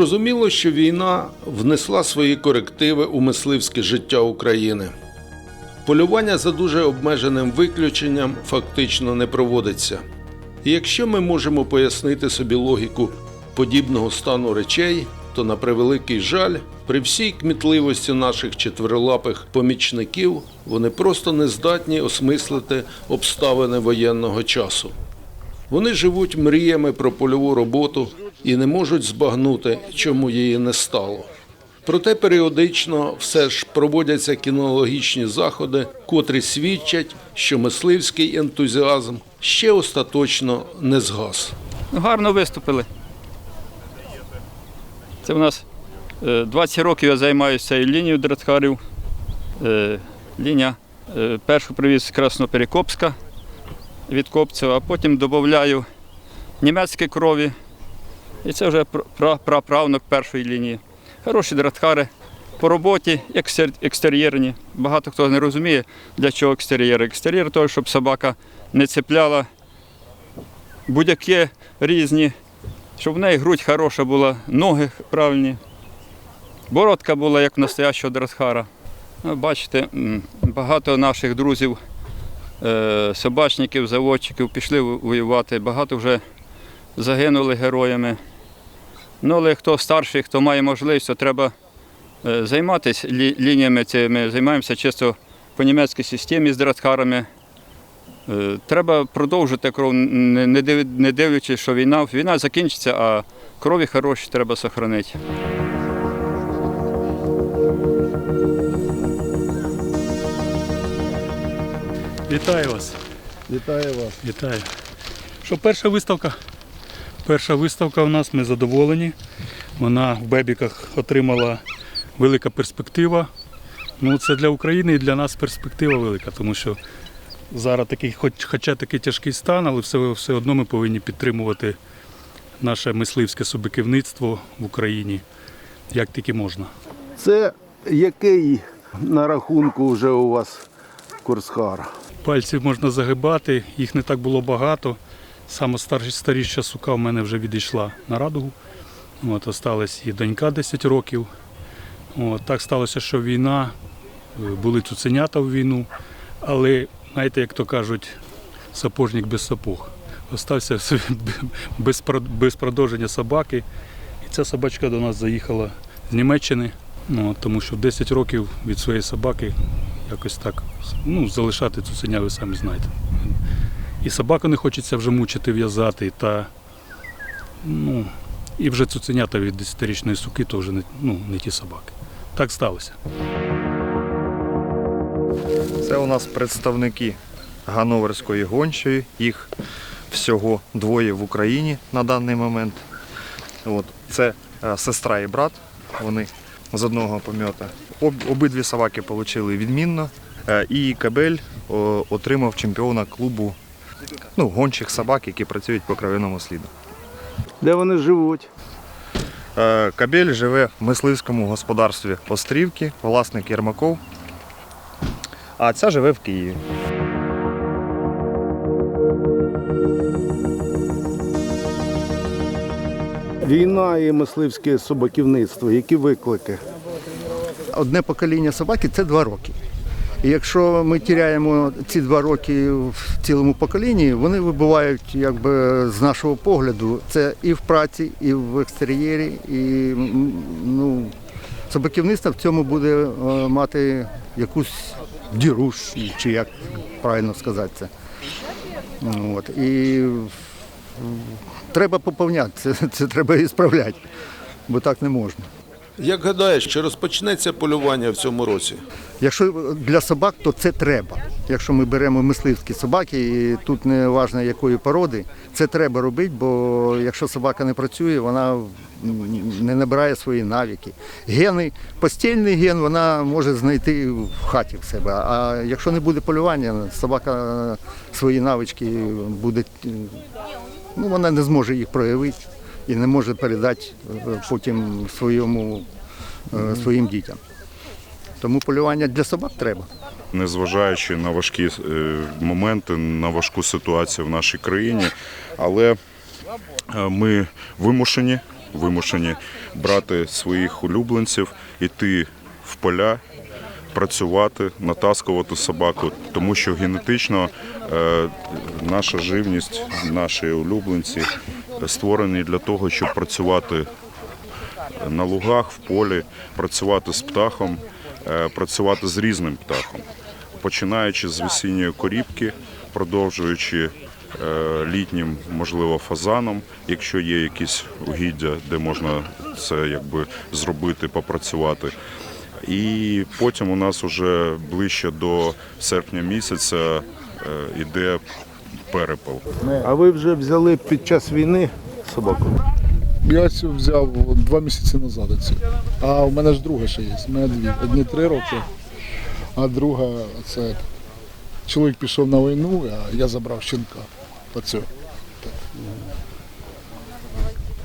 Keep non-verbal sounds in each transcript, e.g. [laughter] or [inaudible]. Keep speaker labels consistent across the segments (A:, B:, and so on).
A: Зрозуміло, що війна внесла свої корективи у мисливське життя України. Полювання за дуже обмеженим виключенням фактично не проводиться. І якщо ми можемо пояснити собі логіку подібного стану речей, то на превеликий жаль, при всій кмітливості наших четверолапих помічників вони просто не здатні осмислити обставини воєнного часу. Вони живуть мріями про польову роботу і не можуть збагнути, чому її не стало. Проте періодично все ж проводяться кінологічні заходи, котрі свідчать, що мисливський ентузіазм ще остаточно не згас.
B: Ну, гарно виступили. Це в нас е, 20 років я займаюся лінією дратхарів. Е, Лінія е, першу привіз з Красноперекопська від Копцева, а потім додаю німецькі крові. І це вже пра- пра- праправнук першої лінії. Хороші дратхари. По роботі екстер'єрні. Багато хто не розуміє, для чого екстер'єр. Екстер'єр той, щоб собака не цепляла будь-які різні, щоб в неї грудь хороша була, ноги правильні. Бородка була як в настоящого дратхара. Ну, бачите, багато наших друзів, е, собачників, заводчиків пішли воювати, багато вже загинули героями. Ну, але хто старший, хто має можливість, то треба е, займатися лі- лініями цими. Займаємося чисто по німецькій системі з дратхарами. Е, Треба продовжити кров, не- не див- не дивлячись, що війна, війна закінчиться, а крові хороші треба зберігати.
C: Вітаю вас.
D: Вітаю вас.
C: Вітаю. Що перша виставка? Перша виставка у нас, ми задоволені. Вона в Бебіках отримала велика перспектива. Ну, це для України і для нас перспектива велика, тому що зараз такий, хоч, хоча такий тяжкий стан, але все, все одно ми повинні підтримувати наше мисливське субиківництво в Україні як тільки можна.
D: Це який на рахунку вже у вас курсхар?
C: Пальців можна загибати, їх не так було багато. Саме старіша сука в мене вже відійшла на радугу. От, осталась її донька 10 років. От, так сталося, що війна, е, були цуценята в війну, але, знаєте, як то кажуть, сапожник без сапог. Остався [laughs] без, без продовження собаки. І ця собачка до нас заїхала з Німеччини, ну, тому що 10 років від своєї собаки якось так ну, залишати цуценя, ви самі знаєте. І собаку не хочеться вже мучити, в'язати, та ну, і вже цуценята від 10-річної суки то вже не, ну, не ті собаки. Так сталося.
E: Це у нас представники Ганноверської гончої. Їх всього двоє в Україні на даний момент. От. Це е, сестра і брат. Вони з одного пом'ята. Об, обидві собаки отримали відмінно. Е, І Кабель отримав чемпіона клубу ну, гончих собак, які працюють по кровяному сліду.
D: Де вони живуть?
E: Е, Кабель живе в мисливському господарстві Острівки, власник Єрмаков. А ця живе в Києві.
D: Війна і мисливське собаківництво. Які виклики?
F: одне покоління собаки це два роки. І якщо ми тіряємо ці два роки в цілому поколінні, вони вибувають якби з нашого погляду. Це і в праці, і в екстер'єрі, і ну, собаківництво в цьому буде е, мати якусь діру, чи як правильно сказати це. От. І треба поповняти, це, це треба і справляти, бо так не можна.
A: Як гадаєш, чи розпочнеться полювання в цьому році?
F: Якщо для собак, то це треба. Якщо ми беремо мисливські собаки, і тут не важливо якої породи, це треба робити, бо якщо собака не працює, вона не набирає свої навики. Гени, постільний ген вона може знайти в хаті в себе. А якщо не буде полювання, собака свої навички буде, ну вона не зможе їх проявити і не може передати е, потім своєму, е, своїм дітям. Тому полювання для собак треба.
G: незважаючи на важкі е, моменти, на важку ситуацію в нашій країні. Але ми вимушені вимушені брати своїх улюбленців, іти в поля, працювати, натаскувати собаку, тому що генетично наша живність, наші улюбленці створені для того, щоб працювати на лугах, в полі, працювати з птахом, е, працювати з різним птахом, починаючи з весінньої корібки, продовжуючи е, літнім, можливо, фазаном, якщо є якісь угіддя, де можна це якби зробити, попрацювати. І потім у нас вже ближче до серпня місяця е, іде перепел.
D: А ви вже взяли під час війни собаку?
H: Я цю взяв два місяці назад. Цю. А у мене ж друга ще є. У мене дві. Одні три роки, а друга це чоловік пішов на війну, а я забрав щенка. Оцю. Так.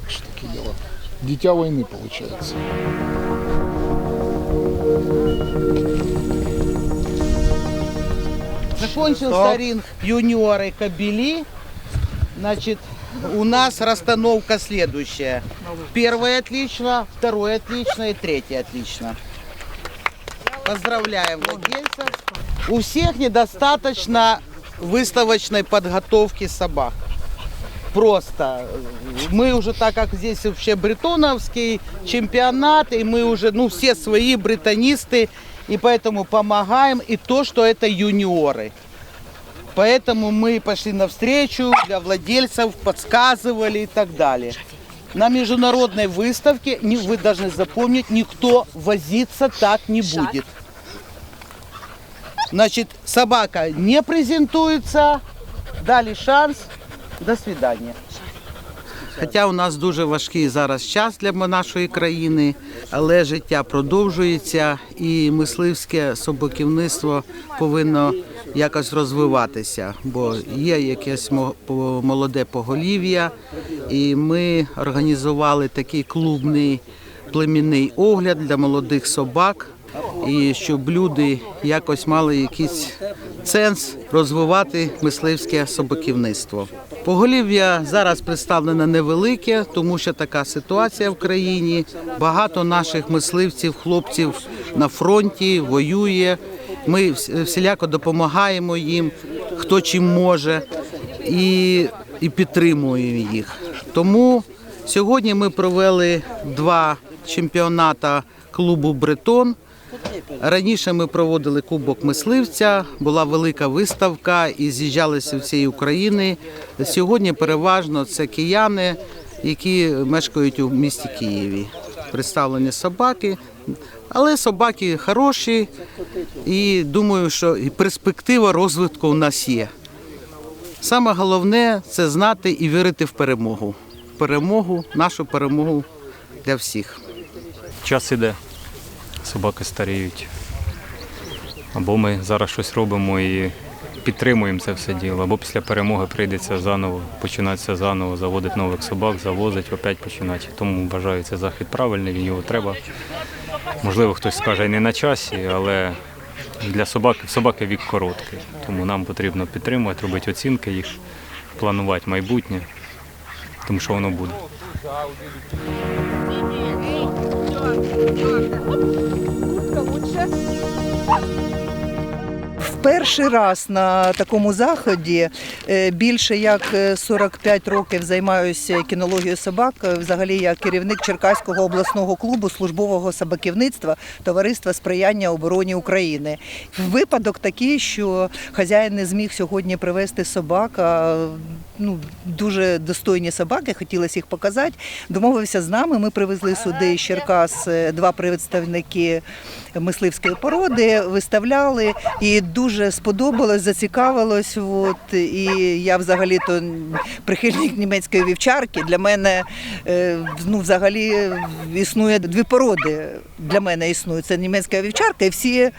H: так що такі діла. Дитя війни, виходить.
I: Закончился ринг юниоры Кабели. Значит, у нас расстановка следующая. Первое отлично, второе отлично и третье отлично. Поздравляем владельцев. У всех недостаточно выставочной подготовки собак. Просто мы уже, так как здесь вообще бретоновский чемпионат, и мы уже, ну, все свои бретонисты, и поэтому помогаем, и то, что это юниоры. Поэтому мы пошли навстречу для владельцев, подсказывали и так далее. На международной выставке, вы должны запомнить, никто возиться так не будет. Значит, собака не презентуется, дали шанс, до свидання. Хоча у нас дуже важкий зараз час для нашої країни, але життя продовжується і мисливське собаківництво повинно якось розвиватися, бо є якесь мо- молоде поголів'я, і ми організували такий клубний племінний огляд для молодих собак. І щоб люди якось мали якийсь сенс розвивати мисливське собаківництво. Поголів'я зараз представлене невелике, тому що така ситуація в країні. Багато наших мисливців, хлопців на фронті воює. Ми всіляко допомагаємо їм, хто чим може, і, і підтримуємо їх. Тому сьогодні ми провели два чемпіоната клубу Бретон. Раніше ми проводили Кубок мисливця, була велика виставка і з'їжджалися всієї України. Сьогодні переважно це кияни, які мешкають у місті Києві. Представлені собаки, але собаки хороші, і думаю, що перспектива розвитку у нас є. Саме головне це знати і вірити в перемогу. Перемогу, нашу перемогу для всіх.
J: час іде, собаки старіють. Або ми зараз щось робимо і підтримуємо це все діло, або після перемоги прийдеться заново, починатися заново, заводити нових собак, завозити, опять починати. Тому вважаю, це захід правильний, він його треба. Можливо, хтось скаже не на часі, але для собаки, собаки вік короткий. Тому нам потрібно підтримувати, робити оцінки їх, планувати майбутнє, тому що воно буде.
K: Перший раз на такому заході е, більше як е, 45 років займаюся кінологією собак. Е, Взагалі я керівник Черкаського обласного клубу службового собаківництва Товариства сприяння обороні України. Випадок такий, що хазяїн не зміг сьогодні привезти собак. Ну, дуже достойні собаки, хотілося їх показати. Домовився з нами. Ми привезли сюди з Черкас е, два представники мисливської породи, виставляли і дуже сподобалось, зацікавилось. От, і я взагалі то прихильник німецької вівчарки. Для мене е, ну, взагалі існує дві породи. Для мене існує це німецька вівчарка і всі.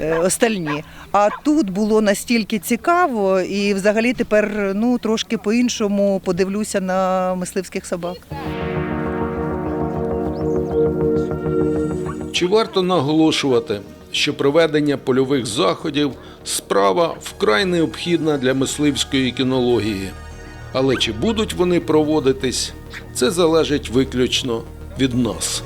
K: Е, Остальні. А тут було настільки цікаво, і взагалі тепер ну трошки по-іншому подивлюся на мисливських собак.
A: Чи варто наголошувати, що проведення польових заходів справа вкрай необхідна для мисливської кінології? Але чи будуть вони проводитись, це залежить виключно від нас.